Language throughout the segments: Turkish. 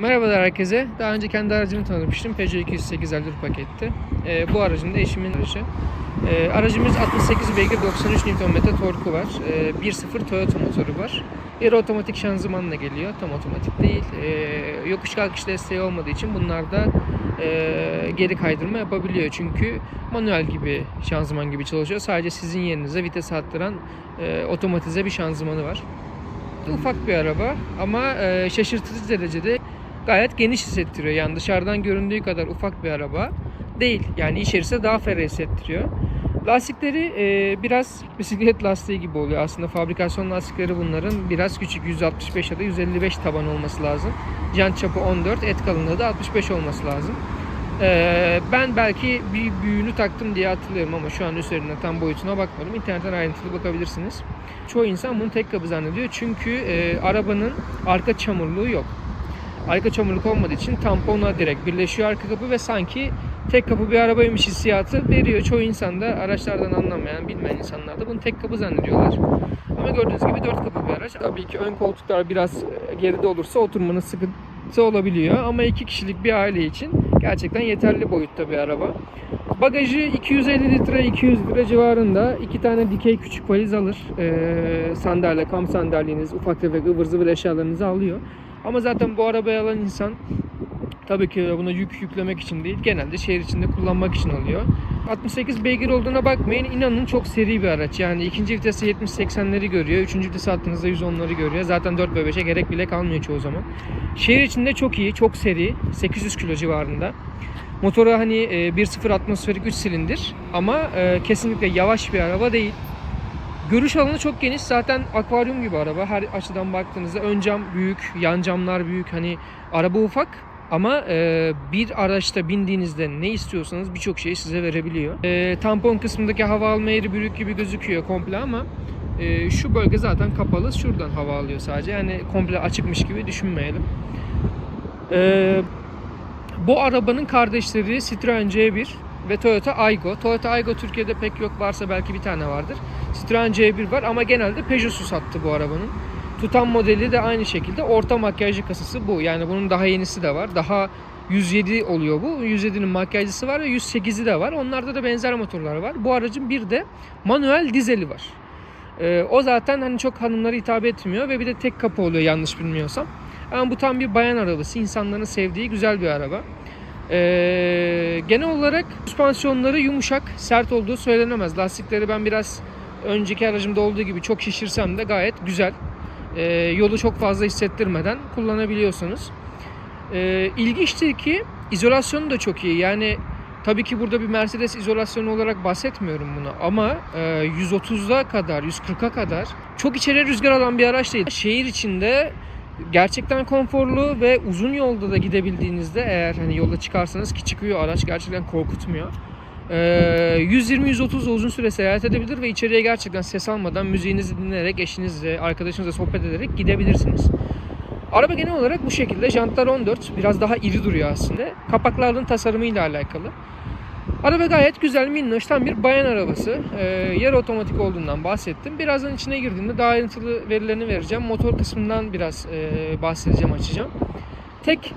Merhabalar herkese. Daha önce kendi aracımı tanıtmıştım. Peugeot 208 Allure paketti. Ee, bu aracım da eşimin aracı. Ee, aracımız 68 beygir 93 Nm torku var. Ee, 1.0 Toyota motoru var. Yarı otomatik şanzımanla geliyor. Tam otomatik değil. Ee, yokuş kalkış desteği olmadığı için bunlarda e, geri kaydırma yapabiliyor. Çünkü manuel gibi şanzıman gibi çalışıyor. Sadece sizin yerinize vites arttıran e, otomatize bir şanzımanı var. Ufak bir araba ama e, şaşırtıcı derecede gayet geniş hissettiriyor. Yani dışarıdan göründüğü kadar ufak bir araba değil. Yani içerisi daha ferah hissettiriyor. Lastikleri e, biraz bisiklet lastiği gibi oluyor. Aslında fabrikasyon lastikleri bunların biraz küçük 165 ya da 155 taban olması lazım. Jant çapı 14, et kalınlığı da 65 olması lazım. E, ben belki bir büyüğünü taktım diye hatırlıyorum ama şu an üzerine tam boyutuna bakmadım. İnternetten ayrıntılı bakabilirsiniz. Çoğu insan bunu tek kapı zannediyor çünkü e, arabanın arka çamurluğu yok. Arka çamurluk olmadığı için tampona direkt birleşiyor arka kapı ve sanki tek kapı bir arabaymış hissiyatı veriyor. Çoğu insan da araçlardan anlamayan, bilmeyen insanlar da bunu tek kapı zannediyorlar. Ama gördüğünüz gibi dört kapı bir araç. Tabii ki ön koltuklar biraz e, geride olursa oturmanın sıkıntı olabiliyor. Ama iki kişilik bir aile için gerçekten yeterli boyutta bir araba. Bagajı 250 litre 200 litre civarında. iki tane dikey küçük valiz alır. Ee, sandalye, kamp sandalyeniz, ufak tefek ıvır zıvır eşyalarınızı alıyor. Ama zaten bu arabayı alan insan tabii ki buna yük yüklemek için değil, genelde şehir içinde kullanmak için alıyor. 68 beygir olduğuna bakmayın. inanın çok seri bir araç. Yani ikinci vitesi 70-80'leri görüyor. Üçüncü vitesi attığınızda 110'ları görüyor. Zaten 4 ve 5'e gerek bile kalmıyor çoğu zaman. Şehir içinde çok iyi, çok seri. 800 kilo civarında. Motoru hani e, 1.0 atmosferik 3 silindir ama e, kesinlikle yavaş bir araba değil. Görüş alanı çok geniş. Zaten akvaryum gibi araba. Her açıdan baktığınızda ön cam büyük, yan camlar büyük. Hani araba ufak ama e, bir araçta bindiğinizde ne istiyorsanız birçok şeyi size verebiliyor. E, tampon kısmındaki hava alma yeri büyük gibi gözüküyor komple ama e, şu bölge zaten kapalı. Şuradan hava alıyor sadece. Yani komple açıkmış gibi düşünmeyelim. E, bu arabanın kardeşleri Citroen C1 ve Toyota Aygo. Toyota Aygo Türkiye'de pek yok varsa belki bir tane vardır. Citroen C1 var ama genelde Peugeot'su sattı bu arabanın. Tutan modeli de aynı şekilde orta makyajlı kasası bu. Yani bunun daha yenisi de var. Daha 107 oluyor bu. 107'nin makyajlısı var ve 108'i de var. Onlarda da benzer motorlar var. Bu aracın bir de manuel dizeli var. Ee, o zaten hani çok hanımlara hitap etmiyor ve bir de tek kapı oluyor yanlış bilmiyorsam. Ama bu tam bir bayan arabası. İnsanların sevdiği güzel bir araba. Ee, genel olarak süspansiyonları yumuşak, sert olduğu söylenemez. Lastikleri ben biraz önceki aracımda olduğu gibi çok şişirsem de gayet güzel. Ee, yolu çok fazla hissettirmeden kullanabiliyorsunuz. Ee, ilginçtir ki izolasyonu da çok iyi. Yani tabii ki burada bir Mercedes izolasyonu olarak bahsetmiyorum bunu ama e, 130'a kadar, 140'a kadar çok içeri rüzgar alan bir araç değil. Şehir içinde gerçekten konforlu ve uzun yolda da gidebildiğinizde eğer hani yolda çıkarsanız ki çıkıyor araç gerçekten korkutmuyor. Ee, 120-130 uzun süre seyahat edebilir ve içeriye gerçekten ses almadan müziğinizi dinleyerek eşinizle, arkadaşınızla sohbet ederek gidebilirsiniz. Araba genel olarak bu şekilde. Jantlar 14. Biraz daha iri duruyor aslında. Kapakların tasarımıyla alakalı. Araba gayet güzel, minnoş, tam bir bayan arabası. Ee, yarı otomatik olduğundan bahsettim. Birazdan içine girdiğimde daha ayrıntılı verilerini vereceğim. Motor kısmından biraz e, bahsedeceğim, açacağım. Tek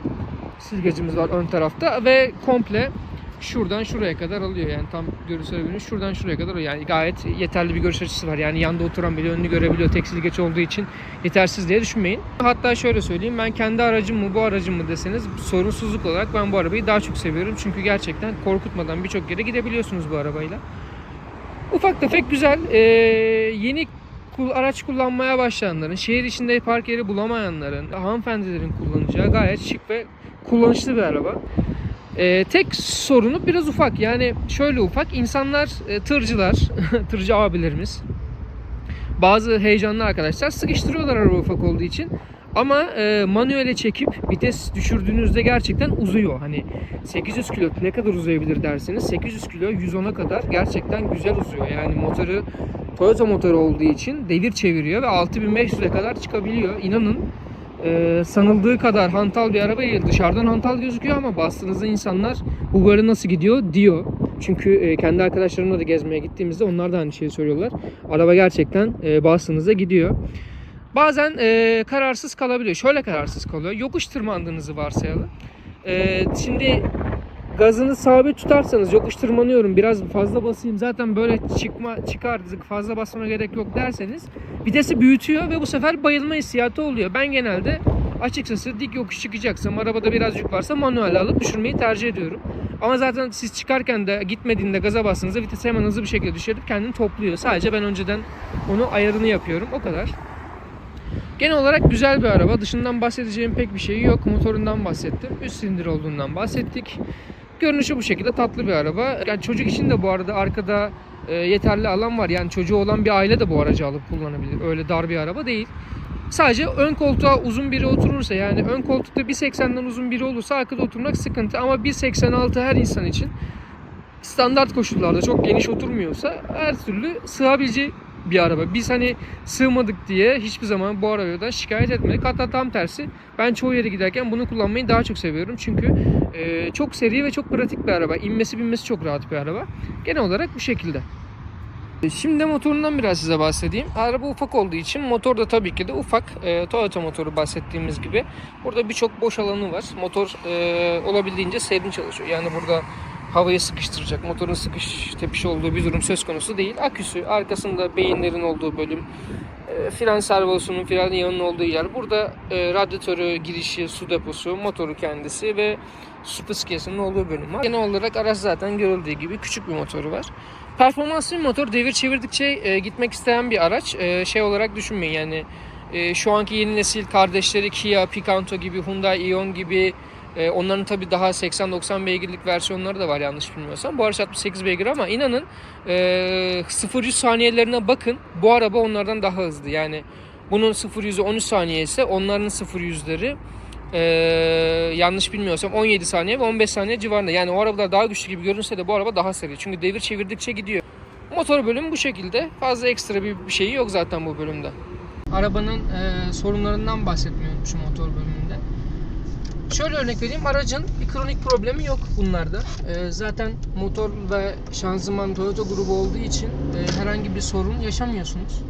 silgecimiz var ön tarafta ve komple şuradan şuraya kadar alıyor. Yani tam görüntüsel ürünü şuradan şuraya kadar alıyor. Yani gayet yeterli bir görüş açısı var. Yani yanda oturan bile önünü görebiliyor. Tek silgeç olduğu için yetersiz diye düşünmeyin. Hatta şöyle söyleyeyim. Ben kendi aracım mı bu aracım mı deseniz sorunsuzluk olarak ben bu arabayı daha çok seviyorum. Çünkü gerçekten korkutmadan birçok yere gidebiliyorsunuz bu arabayla. Ufak tefek güzel. Ee, yeni araç kullanmaya başlayanların, şehir içinde park yeri bulamayanların, hanımefendilerin kullanacağı gayet şık ve kullanışlı bir araba. Ee, tek sorunu biraz ufak. Yani şöyle ufak. İnsanlar, e, tırcılar, tırcı abilerimiz, bazı heyecanlı arkadaşlar sıkıştırıyorlar araba ufak olduğu için. Ama e, manuele çekip vites düşürdüğünüzde gerçekten uzuyor. Hani 800 kilo ne kadar uzayabilir derseniz 800 kilo 110'a kadar gerçekten güzel uzuyor. Yani motoru Toyota motoru olduğu için devir çeviriyor ve 6500'e kadar çıkabiliyor. İnanın e, sanıldığı kadar hantal bir araba değil. Dışarıdan hantal gözüküyor ama bastığınızda insanlar bu böyle nasıl gidiyor diyor. Çünkü e, kendi arkadaşlarımla da gezmeye gittiğimizde onlar da aynı şeyi söylüyorlar. Araba gerçekten e, bastığınızda gidiyor. bazen e, kararsız kalabiliyor. Şöyle kararsız kalıyor. Yokuş tırmandığınızı varsayalım. E, şimdi gazını sabit tutarsanız yokuş tırmanıyorum biraz fazla basayım zaten böyle çıkma çıkar fazla basmama gerek yok derseniz vitesi büyütüyor ve bu sefer bayılma hissiyatı oluyor. Ben genelde açıkçası dik yokuş çıkacaksam arabada biraz yük varsa manuel alıp düşürmeyi tercih ediyorum. Ama zaten siz çıkarken de gitmediğinde gaza bastığınızda vitesi hemen hızlı bir şekilde düşürüp kendini topluyor. Sadece ben önceden onu ayarını yapıyorum o kadar. Genel olarak güzel bir araba. Dışından bahsedeceğim pek bir şey yok. Motorundan bahsettim. Üst silindir olduğundan bahsettik. Görünüşü bu şekilde tatlı bir araba. Yani çocuk için de bu arada arkada e, yeterli alan var. Yani çocuğu olan bir aile de bu aracı alıp kullanabilir. Öyle dar bir araba değil. Sadece ön koltuğa uzun biri oturursa yani ön koltukta 1.80'den uzun biri olursa arkada oturmak sıkıntı. Ama 1.86 her insan için standart koşullarda çok geniş oturmuyorsa her türlü sığabileceği bir araba. Biz hani sığmadık diye hiçbir zaman bu arabadan şikayet etmedik. Hatta tam tersi ben çoğu yere giderken bunu kullanmayı daha çok seviyorum. Çünkü e, çok seri ve çok pratik bir araba. İnmesi binmesi çok rahat bir araba. Genel olarak bu şekilde. E, Şimdi motorundan biraz size bahsedeyim. Araba ufak olduğu için motor da tabii ki de ufak. E, Toyota motoru bahsettiğimiz gibi. Burada birçok boş alanı var. Motor e, olabildiğince serin çalışıyor. Yani burada havayı sıkıştıracak, motorun sıkış tepiş olduğu bir durum söz konusu değil. Aküsü, arkasında beyinlerin olduğu bölüm, e, fren servosunun, fren yanının olduğu yer. Burada e, radyatörü, girişi, su deposu, motoru kendisi ve su fıskiyesinin olduğu bölüm var. Genel olarak araç zaten görüldüğü gibi küçük bir motoru var. Performanslı bir motor, devir çevirdikçe e, gitmek isteyen bir araç. E, şey olarak düşünmeyin yani e, şu anki yeni nesil kardeşleri Kia, Picanto gibi, Hyundai Ion gibi e, onların tabi daha 80-90 beygirlik versiyonları da var yanlış bilmiyorsam. Bu araç 68 beygir ama inanın e, 0-100 saniyelerine bakın. Bu araba onlardan daha hızlı. Yani bunun 0-100'ü 13 saniye onların 0-100'leri e, yanlış bilmiyorsam 17 saniye ve 15 saniye civarında. Yani o arabalar daha güçlü gibi görünse de bu araba daha seri. Çünkü devir çevirdikçe gidiyor. Motor bölümü bu şekilde. Fazla ekstra bir, şeyi yok zaten bu bölümde. Arabanın e, sorunlarından bahsetmeyi unutmuşum motor bölümünde. Şöyle örnek vereyim. Aracın bir kronik problemi yok bunlarda. Ee, zaten motor ve şanzıman Toyota grubu olduğu için e, herhangi bir sorun yaşamıyorsunuz.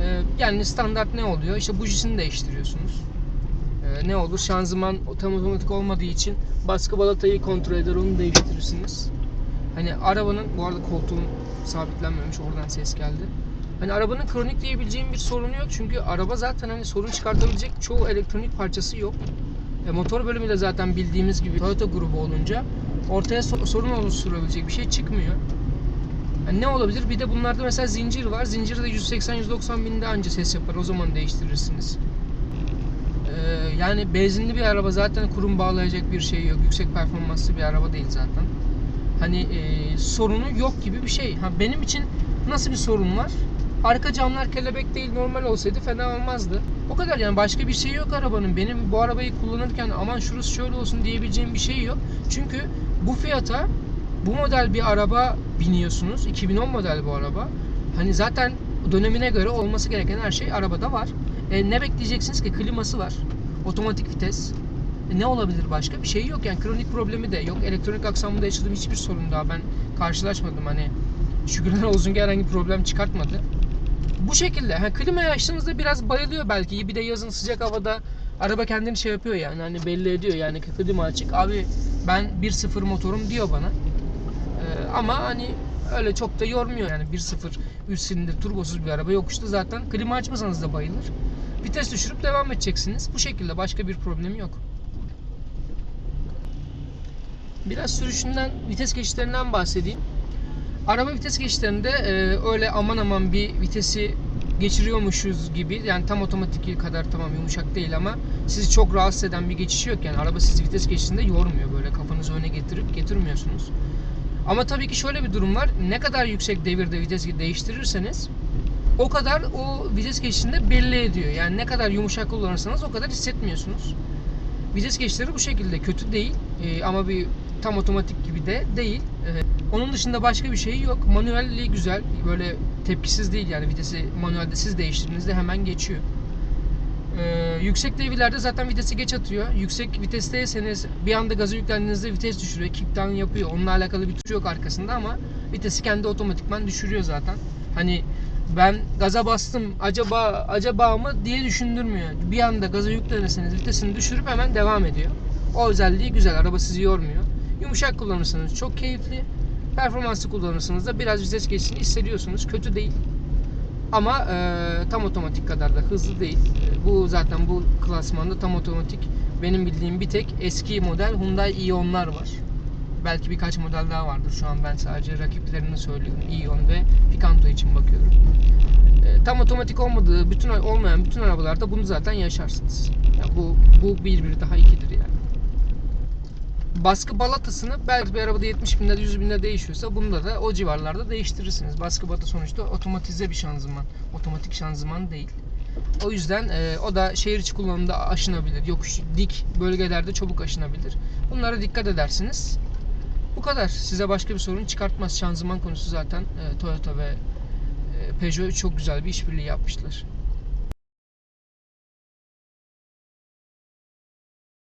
Ee, yani standart ne oluyor? İşte bujisini değiştiriyorsunuz. Ee, ne olur? Şanzıman tam otomatik olmadığı için baskı balatayı kontrol eder onu değiştirirsiniz. Hani arabanın bu arada koltuğum sabitlenmemiş oradan ses geldi. Hani arabanın kronik diyebileceğim bir sorunu yok çünkü araba zaten hani sorun çıkartabilecek çoğu elektronik parçası yok. E, motor bölümü de zaten bildiğimiz gibi Toyota grubu olunca ortaya so- sorun oluşturabilecek bir şey çıkmıyor. Yani ne olabilir? Bir de bunlarda mesela zincir var. Zincir de 180-190 binde anca ses yapar. O zaman değiştirirsiniz. Ee, yani benzinli bir araba zaten kurum bağlayacak bir şey yok. Yüksek performanslı bir araba değil zaten. Hani e, sorunu yok gibi bir şey. Ha, benim için nasıl bir sorun var? Arka camlar kelebek değil normal olsaydı fena olmazdı. O kadar yani başka bir şey yok arabanın. Benim bu arabayı kullanırken aman şurası şöyle olsun diyebileceğim bir şey yok. Çünkü bu fiyata bu model bir araba biniyorsunuz. 2010 model bu araba. Hani zaten dönemine göre olması gereken her şey arabada var. E, ne bekleyeceksiniz ki? Kliması var. Otomatik vites. E, ne olabilir başka? Bir şey yok. Yani kronik problemi de yok. Elektronik aksamında yaşadığım hiçbir sorun daha ben karşılaşmadım. Hani şükürler olsun ki herhangi bir problem çıkartmadı. Bu şekilde. Ha, klimayı açtığınızda biraz bayılıyor belki. Bir de yazın sıcak havada araba kendini şey yapıyor yani. Hani belli ediyor yani klima açık. Abi ben 1.0 motorum diyor bana. Ee, ama hani öyle çok da yormuyor yani 1.0 3 silindir turbosuz bir araba yokuşta zaten klima açmasanız da bayılır. Vites düşürüp devam edeceksiniz. Bu şekilde başka bir problemi yok. Biraz sürüşünden, vites geçişlerinden bahsedeyim. Araba vites geçişlerinde e, öyle aman aman bir vitesi geçiriyormuşuz gibi yani tam otomatik kadar tamam yumuşak değil ama sizi çok rahatsız eden bir geçiş yok yani araba sizi vites geçişinde yormuyor böyle kafanızı öne getirip getirmiyorsunuz. Ama tabii ki şöyle bir durum var. Ne kadar yüksek devirde vites değiştirirseniz o kadar o vites geçişinde belli ediyor. Yani ne kadar yumuşak kullanırsanız o kadar hissetmiyorsunuz. Vites geçişleri bu şekilde kötü değil e, ama bir tam otomatik gibi de değil. E, onun dışında başka bir şey yok. Manuelli güzel. Böyle tepkisiz değil yani vitesi manuelde siz değiştirdiğinizde hemen geçiyor. Ee, yüksek devirlerde zaten vitesi geç atıyor. Yüksek vitesteyseniz bir anda gazı yüklendiğinizde vites düşürüyor. Kickdown yapıyor. Onunla alakalı bir tuş yok arkasında ama vitesi kendi otomatikman düşürüyor zaten. Hani Ben gaza bastım acaba acaba mı diye düşündürmüyor. Bir anda gaza yüklenirseniz vitesini düşürüp hemen devam ediyor. O özelliği güzel. Araba sizi yormuyor. Yumuşak kullanırsanız çok keyifli. Performanslı kullanırsanız da biraz vites geçişini hissediyorsunuz. Kötü değil. Ama e, tam otomatik kadar da hızlı değil. E, bu zaten bu klasmanda tam otomatik benim bildiğim bir tek eski model Hyundai Ion'lar var. Belki birkaç model daha vardır. Şu an ben sadece rakiplerini söylüyorum. Ion ve Picanto için bakıyorum. E, tam otomatik olmadığı, bütün olmayan bütün arabalarda bunu zaten yaşarsınız. Ya bu bu bir bir daha ikidir yani. Baskı balatasını belki bir arabada 70 binde 100 binde değişiyorsa bunda da o civarlarda değiştirirsiniz. Baskı balata sonuçta otomatize bir şanzıman. Otomatik şanzıman değil. O yüzden e, o da şehir içi kullanımda aşınabilir. Yokuş dik bölgelerde çabuk aşınabilir. Bunlara dikkat edersiniz. Bu kadar. Size başka bir sorun çıkartmaz. Şanzıman konusu zaten e, Toyota ve e, Peugeot çok güzel bir işbirliği yapmışlar.